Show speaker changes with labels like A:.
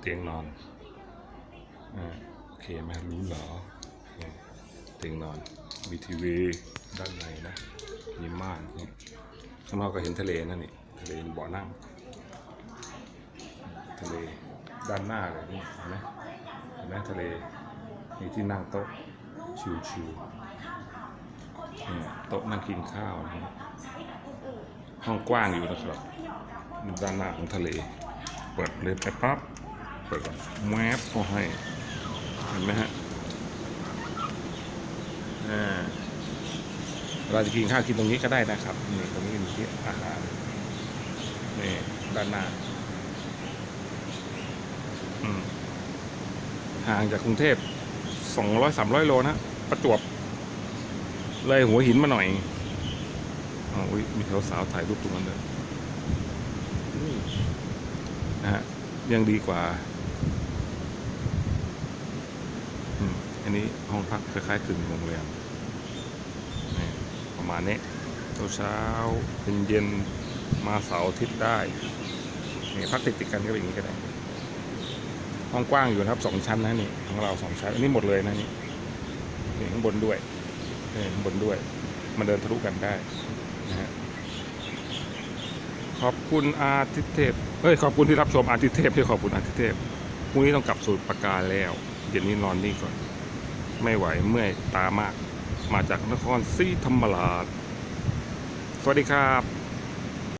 A: เตียงนอนอ่าโอเคไหมรู้เหรอเนี่ยเตียงนอนมีทีวีด้านในนะมีม่านนี่ข้างนอกก็เห็นทะเลนั่นนี่ทะเลบ่อนั่ง ทะเลด้านหน้าเลยนี่เห็นไหมเห็นไหมทะเลมีที่นั่งโต๊ะชิวๆโต๊ะนั่งกินข้าวนะครับห้องกว้างอยู่นะครับด้านหน้าของทะเล เปิดเลยไปปั๊บ เปิดก่อนแวบก็ให้ เห็นไหมฮะอ่าเราจะกินข้าวกินตรงนี้ก็ได้นะครับ นี่ตรงนี้มีที่อาหารนี่ด้านหน้าห่างจากกรุงเทพสองร้อยสามร้อยโลนะ ประจวบ เลยหัวหินมาหน่อยอ๋ออุ๊ยมีสาวถ่ายรูปตรงนั้นเลยนะฮะยังดีกว่า อันนี้ห้องพักคล้ายๆกึ่งโรงแรมนี่ประมาณนี้เช้าเป็นเย็นมาเสาร์อาทิตย์ได้นี่พักติดๆกันก็เป็นอย่างนี้ก็ได้ ห้องกว้างอยู่นะครับสองชั้นนะนี่ของเราสองชั้น อันนี้หมดเลยนะนี่นี่ข้างบนด้วยนี่ข้างบนด้วย มันเดินทะลุกันได้นะฮะขอบคุณอาทิตย์เทพเอ้ยขอบคุณที่รับชมอาทิตย์เทพที่ขอบคุณอาทิตย์เทพพรุ่งนี้ต้องกลับสู่ปากกาแล้ว เดี๋ยวนี้นอนนี่ก่อน ไม่ไหวเมื่อยตามาก มาจากนครศรีธรรมราช สวัสดีครับ